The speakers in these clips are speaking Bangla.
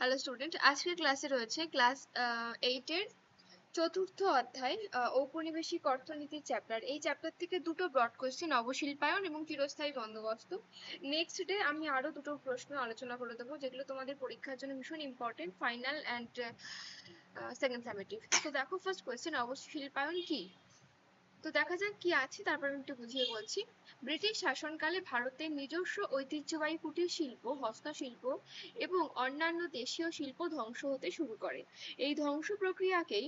হ্যালো স্টুডেন্ট আজকের ক্লাসে রয়েছে ক্লাস এইটের চতুর্থ অধ্যায় ঔপনিবেশিক অর্থনীতির চ্যাপ্টার এই চ্যাপ্টার থেকে দুটো ব্রড কোয়েশ্চেন অবশিল্পায়ন এবং চিরস্থায়ী বন্দোবস্ত। নেক্সট ডে আমি আরও দুটো প্রশ্ন আলোচনা করে দেবো, যেগুলো তোমাদের পরীক্ষার জন্য ভীষণ important final and second summative তো দেখো ফার্স্ট কোয়েশ্চেন অবশিল্পায়ন কি? তো দেখা যাক কি আছে, তারপর আমি একটু বুঝিয়ে বলছি। ব্রিটিশ শাসনকালে ভারতের নিজস্ব ঐতিহ্যবাহী কুটির শিল্প, হস্তশিল্প এবং অন্যান্য দেশীয় শিল্প ধ্বংস হতে শুরু করে। এই ধ্বংস প্রক্রিয়াকেই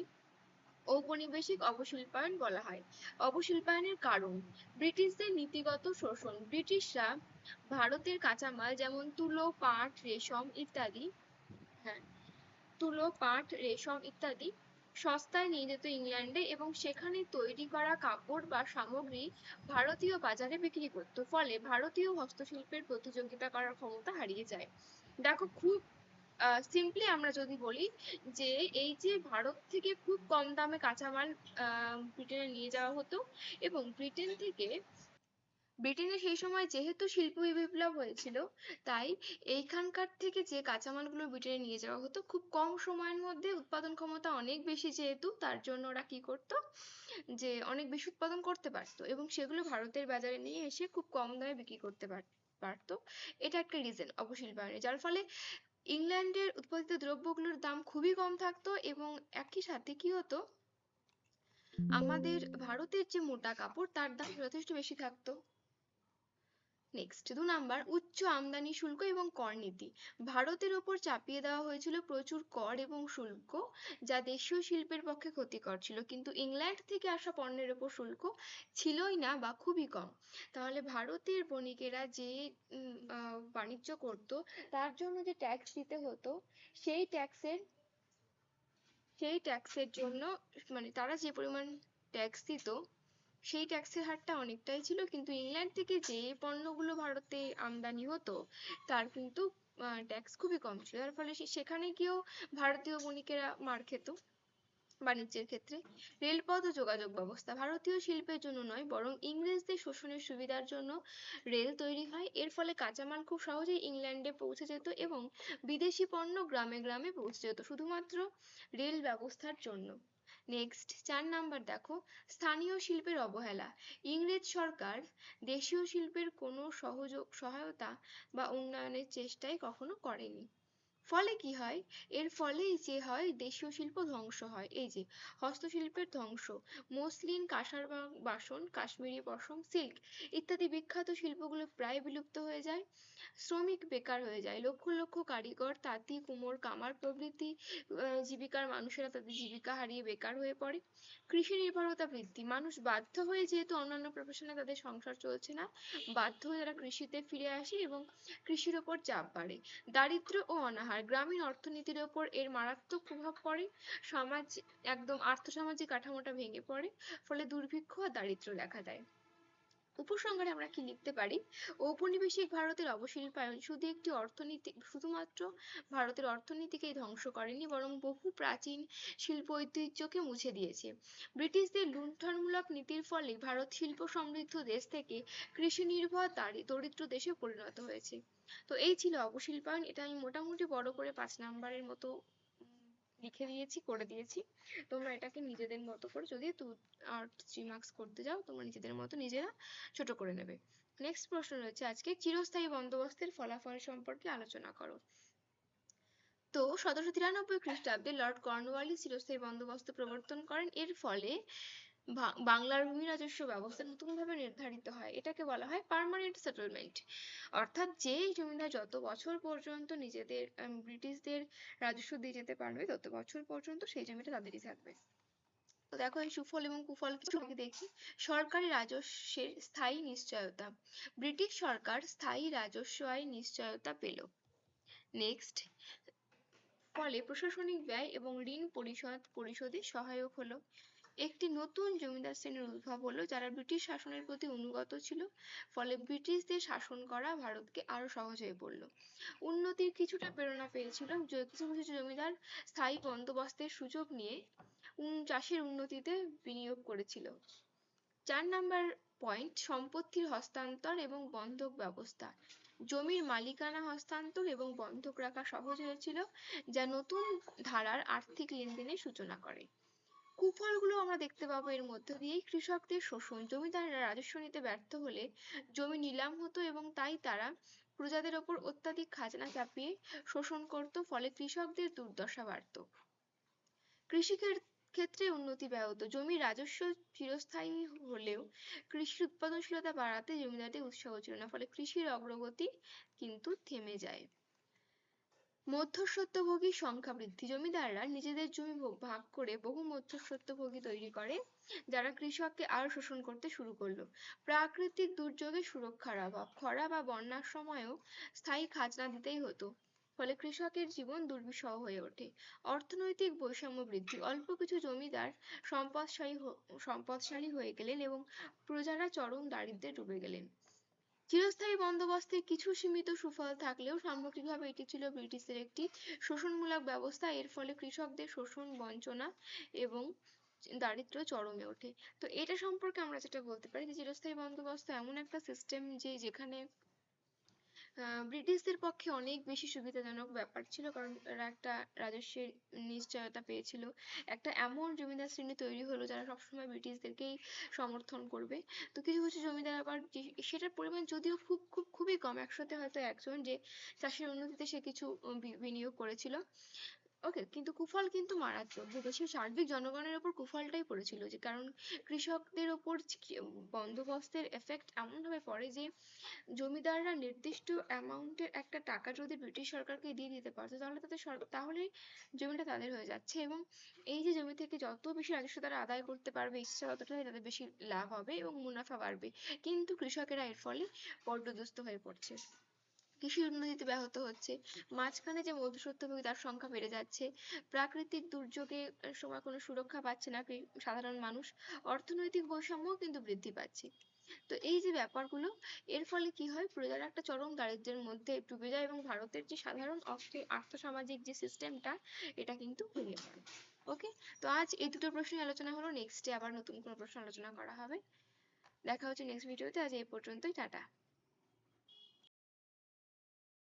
ঔপনিবেশিক অবশিল্পায়ন বলা হয়। অবশিল্পায়নের কারণ, ব্রিটিশদের নীতিগত শোষণ। ব্রিটিশরা ভারতের কাঁচামাল যেমন তুলো, পাট, রেশম ইত্যাদি হ্যাঁ তুলো, পাট, রেশম ইত্যাদি সস্তায় নিয়ে যেত ইংল্যান্ডে এবং সেখানে তৈরি করা কাপড় বা সামগ্রী ভারতীয় বাজারে বিক্রি করত। ফলে ভারতীয় হস্তশিল্পের প্রতিযোগিতা করার ক্ষমতা হারিয়ে যায়। দেখো খুব আহ সিম্পলি আমরা যদি বলি যে এই যে ভারত থেকে খুব কম দামে কাঁচামাল আহ ব্রিটেনে নিয়ে যাওয়া হতো এবং ব্রিটেন থেকে ব্রিটেনে সেই সময় যেহেতু শিল্প বিপ্লব হয়েছিল, তাই এইখানকার থেকে যে কাঁচামালগুলো ব্রিটেনে নিয়ে যাওয়া হতো, খুব কম সময়ের মধ্যে উৎপাদন ক্ষমতা অনেক বেশি যেহেতু, তার জন্য ওরা কি করতো? যে অনেক বেশি উৎপাদন করতে পারতো এবং সেগুলো ভারতের বাজারে নিয়ে এসে খুব কম দামে বিক্রি করতে পার- পারতো। এটা একটা রিজন অবশিল্পায়নের যার ফলে ইংল্যান্ডের উৎপাদিত দ্রব্যগুলোর দাম খুবই কম থাকতো এবং একই সাথে কি হতো? আমাদের ভারতের যে মোটা কাপড়, তার দাম যথেষ্ট বেশি থাকতো। নেক্সট দু নাম্বার উচ্চ আমদানি শুল্ক এবং কর নীতি। ভারতের ওপর চাপিয়ে দেওয়া হয়েছিল প্রচুর কর এবং শুল্ক, যা দেশীয় শিল্পের পক্ষে ক্ষতিকর ছিল। কিন্তু ইংল্যান্ড থেকে আসা পণ্যের ওপর শুল্ক ছিলই না বা খুবই কম। তাহলে ভারতের বণিকেরা যে বাণিজ্য করত, তার জন্য যে ট্যাক্স দিতে হতো, সেই ট্যাক্সের সেই ট্যাক্সের জন্য মানে তারা যে পরিমাণ ট্যাক্স দিত সেই ট্যাক্সের হারটা অনেকটাই ছিল। কিন্তু ইংল্যান্ড থেকে যে পণ্যগুলো ভারতে আমদানি হতো, তার কিন্তু ট্যাক্স খুবই কম ছিল। যার ফলে সেখানে গিয়েও ভারতীয় বণিকেরা মার খেত বাণিজ্যের ক্ষেত্রে। রেলপথ ও যোগাযোগ ব্যবস্থা ভারতীয় শিল্পের জন্য নয়, বরং ইংরেজদের শোষণের সুবিধার জন্য রেল তৈরি হয়। এর ফলে কাঁচামাল খুব সহজেই ইংল্যান্ডে পৌঁছে যেত এবং বিদেশি পণ্য গ্রামে গ্রামে পৌঁছে যেত, শুধুমাত্র রেল ব্যবস্থার জন্য। নেক্সট চার নাম্বার দেখো, স্থানীয় শিল্পের অবহেলা। ইংরেজ সরকার দেশীয় শিল্পের কোনো সহযোগ সহায়তা বা উন্নয়নের চেষ্টাই কখনো করেনি। ফলে কি হয়? এর ফলেই যে হয়, দেশীয় শিল্প ধ্বংস হয়। এই যে, হস্তশিল্পের ধ্বংস, মসলিন কাঁসার বাসন, কাশ্মীরি পশম, সিল্ক ইত্যাদি বিখ্যাত শিল্পগুলো প্রায় বিলুপ্ত হয়ে যায়। শ্রমিক বেকার হয়ে যায়। লক্ষ লক্ষ কারিগর, তাঁতি, কুমোর, কামার প্রভৃতি জীবিকার মানুষেরা তাদের জীবিকা হারিয়ে বেকার হয়ে পড়ে। কৃষি নির্ভরতা বৃদ্ধি। মানুষ বাধ্য হয়ে যেহেতু অন্যান্য প্রফেশনে তাদের সংসার চলছে না, বাধ্য হয়ে তারা কৃষিতে ফিরে আসে এবং কৃষির ওপর চাপ বাড়ে। দারিদ্র্য ও অনাহার গ্রামীণ অর্থনীতির ওপর এর মারাত্মক প্রভাব পড়ে। সমাজ, একদম আর্থসামাজিক কাঠামোটা ভেঙে পড়ে, ফলে দুর্ভিক্ষ আর দারিদ্র দেখা দেয়। উপসংহারে আমরা কি লিখতে পারি? ঔপনিবেশিক ভারতের অবশিল্পায়ন শুধু একটি অর্থনীতি, শুধুমাত্র ভারতের অর্থনীতিকেই ধ্বংস করেনি, বরং বহু প্রাচীন শিল্প ঐতিহ্যকে মুছে দিয়েছে। ব্রিটিশদের লুণ্ঠনমূলক নীতির ফলে ভারত শিল্প সমৃদ্ধ দেশ থেকে কৃষি নির্ভর দারি, দরিদ্র দেশে পরিণত হয়েছে। তো এই ছিল অবশিল্পায়ন এটা আমি মোটামুটি বড় করে পাঁচ নাম্বারের মতো লিখে দিয়েছি, করে দিয়েছি। তোমরা এটাকে নিজেদের মতো করে যদি দু আর থ্রি মার্কস করতে যাও, তোমরা নিজেদের মতো নিজেরা ছোট করে নেবে। নেক্সট প্রশ্ন রয়েছে আজকে, চিরস্থায়ী বন্দোবস্তের ফলাফল সম্পর্কে আলোচনা করো। তো সতেরোশো তিরানব্বই খ্রিস্টাব্দে লর্ড কর্নওয়ালিস চিরস্থায়ী বন্দোবস্ত প্রবর্তন করেন। এর ফলে বাংলার ভূমি রাজস্ব ব্যবস্থা নতুনভাবে নির্ধারিত হয়, এটাকে বলা হয় পার্মানেন্ট সেটেলমেন্ট অর্থাৎ যে জমিদার যত বছর পর্যন্ত নিজেদের ব্রিটিশদের রাজস্ব দিয়ে যেতে পারবে, তত বছর পর্যন্ত সেই জমিটা তাদেরই থাকবে। তো দেখো এই সুফল এবং কুফল কিছু দেখি। সরকারি রাজস্বের স্থায়ী নিশ্চয়তা। ব্রিটিশ সরকার স্থায়ী রাজস্ব আয় নিশ্চয়তা পেল। নেক্সট ফলে প্রশাসনিক ব্যয় এবং ঋণ পরিশোধ, পরিশোধে সহায়ক হলো। একটি নতুন জমিদার শ্রেণির উদ্ভব হলো যারা ব্রিটিশ শাসনের প্রতি অনুগত ছিল, ফলে ব্রিটিশদের শাসন করা ভারতকে আরও সহজ হয়ে পড়ল। উন্নতির কিছুটা প্রেরণা পেয়েছিল কিছু কিছু জমিদার স্থায়ী বন্দোবস্তের সুযোগ নিয়ে চাষের উন্নতিতে বিনিয়োগ করেছিল। চার নাম্বার পয়েন্ট, সম্পত্তির হস্তান্তর এবং বন্ধক ব্যবস্থা। জমির মালিকানা হস্তান্তর এবং বন্ধক রাখা সহজ হয়েছিল, যা নতুন ধারার আর্থিক লেনদেনের সূচনা করে। কুফলগুলো আমরা দেখতে পাবো। এর মধ্য দিয়েই কৃষকদের শোষণ। জমিদাররা রাজস্ব নিতে ব্যর্থ হলে জমি নিলাম হতো এবং তাই তারা প্রজাদের ওপর অত্যাধিক খাজনা চাপিয়ে শোষণ করত, ফলে কৃষকদের দুর্দশা বাড়তো। কৃষিকের ক্ষেত্রে উন্নতি ব্যাহত। জমির রাজস্ব চিরস্থায়ী হলেও কৃষির উৎপাদনশীলতা বাড়াতে জমিদারদের উৎসাহ ছিল না, ফলে কৃষির অগ্রগতি কিন্তু থেমে যায়। মধ্যস্বত্বভোগীর সংখ্যা বৃদ্ধি। জমিদাররা নিজেদের জমি ভাগ করে বহু মধ্যস্বত্বভোগী তৈরি করে, যারা কৃষককে আরও শোষণ করতে শুরু করল। প্রাকৃতিক দুর্যোগে সুরক্ষার অভাব, খরা বা বন্যার সময়ও স্থায়ী খাজনা দিতেই হতো। ফলে কৃষকের জীবন দুর্বিষহ হয়ে ওঠে। অর্থনৈতিক বৈষম্য বৃদ্ধি, অল্প কিছু জমিদার সম্পদশালী সম্পদশালী হয়ে গেলেন এবং প্রজারা চরম দারিদ্র্যে ডুবে গেলেন। চিরস্থায়ী বন্দোবস্তের কিছু সীমিত সুফল থাকলেও সামগ্রিকভাবে এটি ছিল ব্রিটিশদের একটি শোষণমূলক ব্যবস্থা। এর ফলে কৃষকদের শোষণ, বঞ্চনা এবং দারিদ্র চরমে ওঠে। তো এটা সম্পর্কে আমরা যেটা বলতে পারি যে, চিরস্থায়ী বন্দোবস্ত এমন একটা system যে, যেখানে ব্রিটিশদের পক্ষে অনেক বেশি সুবিধাজনক ব্যাপার ছিল কারণ এরা একটা রাজস্বের নিশ্চয়তা পেয়েছিল। একটা এমন জমিদার শ্রেণি তৈরি হলো যারা সবসময় ব্রিটিশদেরকেই সমর্থন করবে। তো কিছু কিছু জমিদার আবার সেটার পরিমাণ যদিও খুব খুব, খুবই কম, একসাথে হয়তো একজন যে চাষের উন্নতিতে সে কিছু বিনিয়োগ করেছিল। ওকে কিন্তু কুফল কিন্তু মারাত্মক। দেশের সার্বিক জনগণের উপর কুফলটাই পড়েছিল যে, কারণ কৃষকদের উপর বন্দোবস্তের effect এমন ভাবে পড়ে যে, জমিদাররা নির্দিষ্ট amount এর একটা টাকা যদি ব্রিটিশ সরকারকে দিয়ে দিতে পারতো, তাহলে তাদের তাহলে জমিটা তাদের হয়ে যাচ্ছে এবং এই যে জমি থেকে যত বেশি রাজস্ব তারা আদায় করতে পারবে, ইচ্ছা ততটাই তাদের বেশি লাভ হবে এবং মুনাফা বাড়বে। কিন্তু কৃষকেরা এর ফলে পর্যদস্ত হয়ে পড়ছে। কৃষি উন্নতিতে ব্যাহত হচ্ছে। মাঝখানে যে মধ্যস্বত্বভোগী তার সংখ্যা বেড়ে যাচ্ছে। প্রাকৃতিক দুর্যোগের সময় কোনো সুরক্ষা পাচ্ছে না সাধারণ মানুষ। অর্থনৈতিক বৈষম্যও কিন্তু বৃদ্ধি পাচ্ছে। তো এই যে ব্যাপারগুলো, এর ফলে কি হয়? প্রজারা একটা চরম দারিদ্র্যের মধ্যে ডুবে যায় এবং ভারতের যে সাধারণ আর্থসামাজিক যে সিস্টেমটা এটা কিন্তু ভেঙে পড়ে। ওকে তো আজ এই দুটো প্রশ্নই আলোচনা হলো। নেক্সট ডে আবার নতুন কোনো প্রশ্ন আলোচনা করা হবে। দেখা হচ্ছে নেক্সট ভিডিওতে আজ এই পর্যন্তই। টাটা।